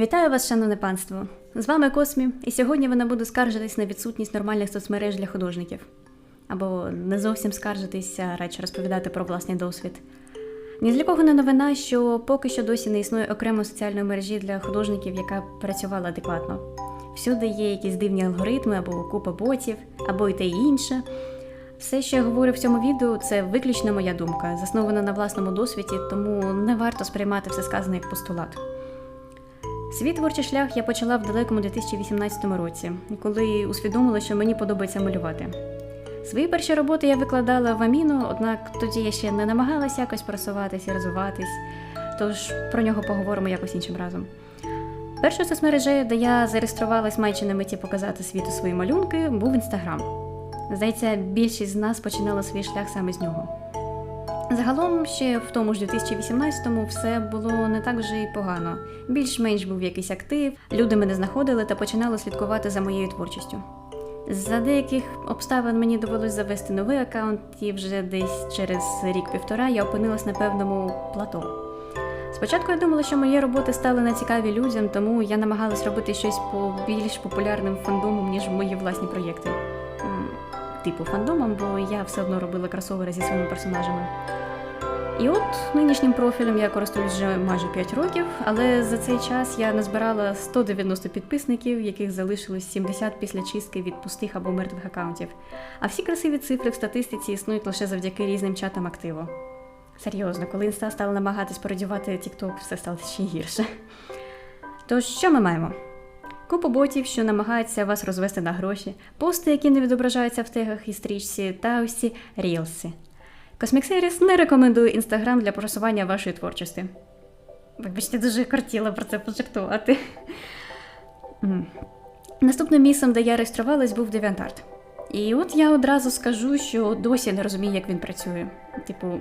Вітаю вас, шановне панство! З вами Космі, і сьогодні вона буде скаржитись на відсутність нормальних соцмереж для художників. Або не зовсім скаржитись, а радше розповідати про власний досвід. Ні для кого не новина, що поки що досі не існує окремої соціальної мережі для художників, яка працювала адекватно. Всюди є якісь дивні алгоритми або купа ботів, або й те і інше. Все, що я говорю в цьому відео, це виключно моя думка, заснована на власному досвіді, тому не варто сприймати все сказане як постулат. Свій творчий шлях я почала в далекому 2018 році, коли усвідомила, що мені подобається малювати. Свої перші роботи я викладала в Аміно, однак тоді я ще не намагалася якось просуватись і розвиватись, тож про нього поговоримо якось іншим разом. Першою соцмережею, де я зареєструвалась маючи на меті показати світу свої малюнки, був інстаграм. Здається, більшість з нас починала свій шлях саме з нього. Загалом, ще в тому ж 2018-му все було не так вже й погано. Більш-менш був якийсь актив, люди мене знаходили та починали слідкувати за моєю творчістю. За деяких обставин мені довелось завести новий аккаунт, і вже десь через рік-півтора я опинилась на певному плато. Спочатку я думала, що мої роботи стали нецікаві людям, тому я намагалась робити щось по більш популярним фандомам, ніж мої власні проєкти. Типу фандомам, бо я все одно робила кросовери зі своїми персонажами. І от нинішнім профілем я користуюсь вже майже 5 років, але за цей час я назбирала 190 підписників, яких залишилось 70 після чистки від пустих або мертвих акаунтів. А всі красиві цифри в статистиці існують лише завдяки різним чатам активу. Серйозно, коли інста стала намагатись пародіювати TikTok, все стало ще гірше. Тож, що ми маємо? Купу ботів, що намагаються вас розвести на гроші, пости, які не відображаються в тегах і стрічці, та ці рілси. Cosmic Series не рекомендує інстаграм для просування вашої творчості. Вибачте, дуже хотіла про це пожартувати. Наступним місцем, де я реєструвалась, був DeviantArt. І от я одразу скажу, що досі не розумію, як він працює. Типу,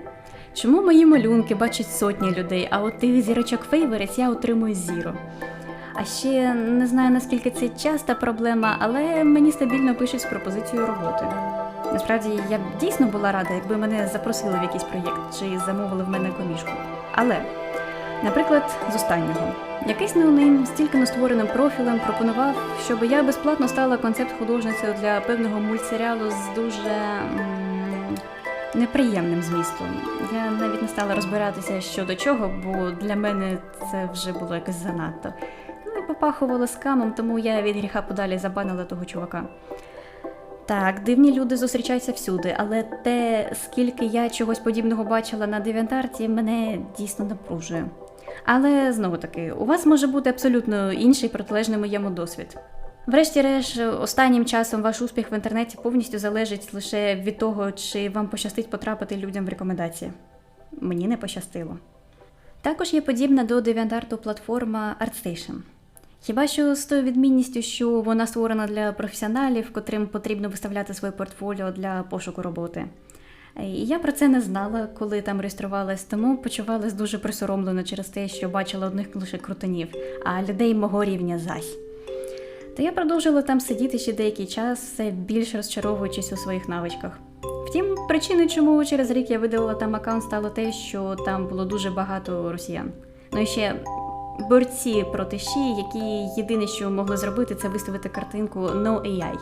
чому мої малюнки бачать сотні людей, а от тих зірочок фейвориць я отримую зіро. А ще не знаю наскільки це часта проблема, але мені стабільно пишуть з пропозицією роботи. Насправді я б дійсно була рада, якби мене запросили в якийсь проєкт чи замовили в мене комішку. Але, наприклад, з останнього. Якийсь неонейм з тільки створеним профілем пропонував, щоб я безплатно стала концепт-художницею для певного мультсеріалу з дуже м, неприємним змістом. Я навіть не стала розбиратися що до чого, бо для мене це вже було якось занадто. Попахувало скамом, тому я від гріха подалі забанила того чувака. Так, дивні люди зустрічаються всюди, але те, скільки я чогось подібного бачила на дев'янтарті, мене дійсно напружує. Але знову таки, у вас може бути абсолютно інший протилежний моєму досвід. Врешті-решт, останнім часом ваш успіх в інтернеті повністю залежить лише від того, чи вам пощастить потрапити людям в рекомендації. Мені не пощастило. Також є подібна до DeviantArt платформа ArtStation. Хіба що з тою відмінністю, що вона створена для професіоналів, котрим потрібно виставляти своє портфоліо для пошуку роботи. І я про це не знала, коли там реєструвалась, тому почувалась дуже присоромлено через те, що бачила одних лише крутанів, а людей мого рівня зась. Та я продовжила там сидіти ще деякий час, все більш розчаровуючись у своїх навичках. Втім, причиною, чому через рік я видалила там аккаунт, стало те, що там було дуже багато росіян. Ну і ще борці проти ШІ, які єдине, що могли зробити, це виставити картинку No AI.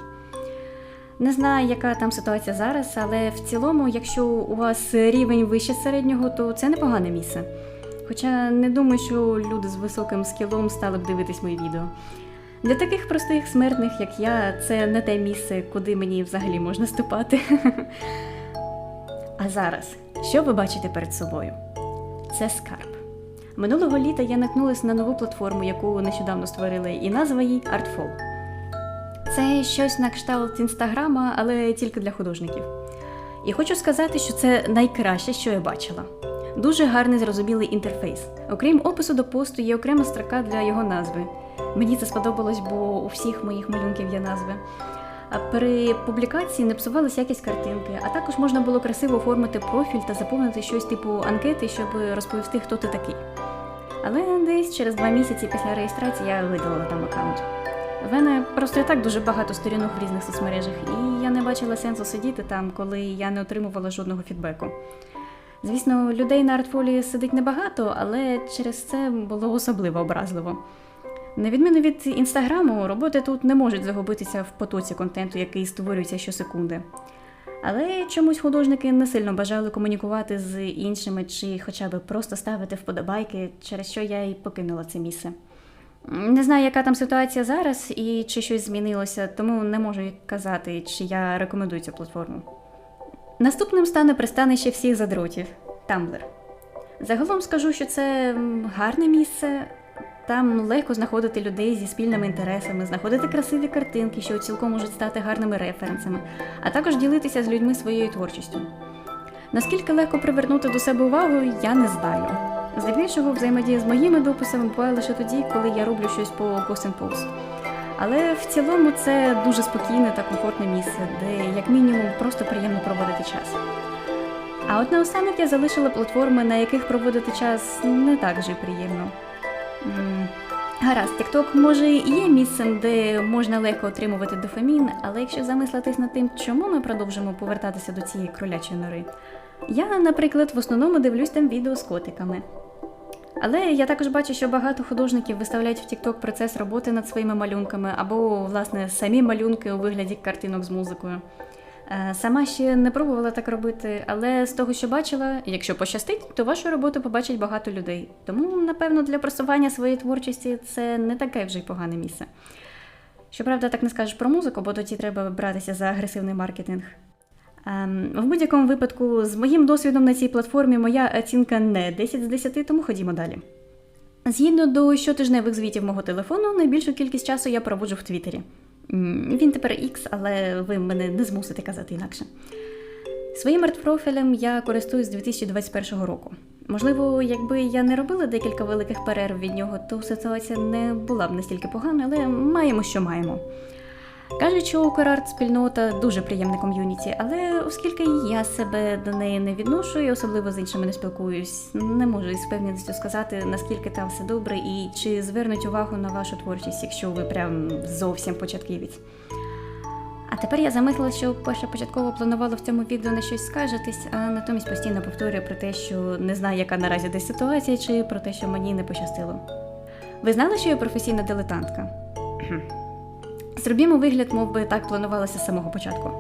Не знаю, яка там ситуація зараз, але в цілому, якщо у вас рівень вище середнього, то це непогане місце. Хоча не думаю, що люди з високим скілом стали б дивитись мої відео. Для таких простих смертних, як я, це не те місце, куди мені взагалі можна ступати. А зараз, що ви бачите перед собою? Це скарб. Минулого літа я наткнулася на нову платформу, яку нещодавно створили, і назва їй Artful. Це щось на кшталт інстаграма, але тільки для художників. І хочу сказати, що це найкраще, що я бачила. Дуже гарний зрозумілий інтерфейс. Окрім опису до посту, є окрема строка для його назви. Мені це сподобалось, бо у всіх моїх малюнків є назви. При публікації не псувалась якість картинки, а також можна було красиво оформити профіль та заповнити щось типу анкети, щоб розповісти, хто ти такий. Але десь через два місяці після реєстрації я видалила там аккаунт. В мене просто і так дуже багато сторінок в різних соцмережах, і я не бачила сенсу сидіти там, коли я не отримувала жодного фідбеку. Звісно, людей на артфолі сидить небагато, але через це було особливо образливо. На відміну від інстаграму, роботи тут не можуть загубитися в потоці контенту, який створюється щосекунди. Але чомусь художники не сильно бажали комунікувати з іншими чи хоча б просто ставити вподобайки, через що я й покинула це місце. Не знаю, яка там ситуація зараз і чи щось змінилося, тому не можу казати, чи я рекомендую цю платформу. Наступним стане пристанище всіх задротів Tumblr. Загалом скажу, що це гарне місце. Там легко знаходити людей зі спільними інтересами, знаходити красиві картинки, що цілком можуть стати гарними референсами, а також ділитися з людьми своєю творчістю. Наскільки легко привернути до себе увагу, я не знаю. Здебільшого взаємодія з моїми дописами буває лише тоді, коли я роблю щось по Ghost Post. Але в цілому це дуже спокійне та комфортне місце, де, як мінімум, просто приємно проводити час. А от наостанок я залишила платформи, на яких проводити час не так же приємно. Гаразд, TikTok може і є місцем, де можна легко отримувати дофамін, але якщо замислитись над тим, чому ми продовжимо повертатися до цієї кролячої нори, я, наприклад, в основному дивлюсь там відео з котиками. Але я також бачу, що багато художників виставляють в TikTok процес роботи над своїми малюнками або, власне, самі малюнки у вигляді картинок з музикою. Е, Сама ще не пробувала так робити, але з того, що бачила, якщо пощастить, то вашу роботу побачить багато людей. Тому, напевно, для просування своєї творчості це не таке вже й погане місце. Щоправда, так не скажеш про музику, бо тоді треба братися за агресивний маркетинг. Ем, в будь-якому випадку, з моїм досвідом на цій платформі, моя оцінка не 10 з 10, тому ходімо далі. Згідно до щотижневих звітів мого телефону, найбільшу кількість часу я проводжу в Твіттері. Він тепер X, але ви мене не змусите казати інакше. Своїм арт-профілем я користуюсь з 2021 року. Можливо, якби я не робила декілька великих перерв від нього, то ситуація не була б настільки погана, але маємо, що маємо. Кажуть, що Украрт спільнота дуже приємне ком'юніті, але оскільки я себе до неї не відношу і особливо з іншими не спілкуюсь, не можу із певністю сказати, наскільки там все добре і чи звернуть увагу на вашу творчість, якщо ви прям зовсім початківець. А тепер я замислила, що перше початково планувала в цьому відео на щось скажетись, а натомість постійно повторюю про те, що не знаю, яка наразі десь ситуація, чи про те, що мені не пощастило. Ви знали, що я професійна дилетантка? Зробімо вигляд, мов би так планувалося з самого початку.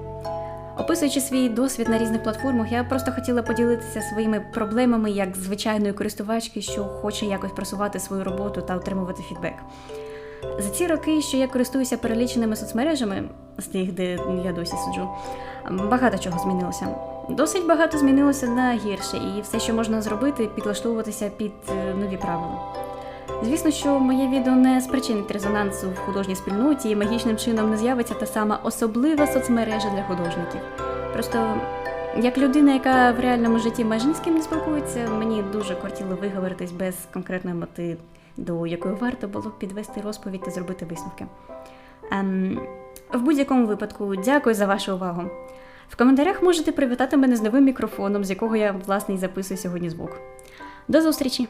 Описуючи свій досвід на різних платформах, я просто хотіла поділитися своїми проблемами як звичайної користувачки, що хоче якось просувати свою роботу та отримувати фідбек. За ці роки, що я користуюся переліченими соцмережами, з тих, де я досі сиджу, багато чого змінилося. Досить багато змінилося на гірше, і все, що можна зробити, підлаштовуватися під е, нові правила. Звісно, що моє відео не спричинить резонансу в художній спільноті і магічним чином не з'явиться та сама особлива соцмережа для художників. Просто як людина, яка в реальному житті майже ні з ким не спілкується, мені дуже кортіло виговоритись без конкретної мети, до якої варто було б підвести розповідь та зробити висновки. Ем, в будь-якому випадку, дякую за вашу увагу. В коментарях можете привітати мене з новим мікрофоном, з якого я власне і записую сьогодні звук. До зустрічі!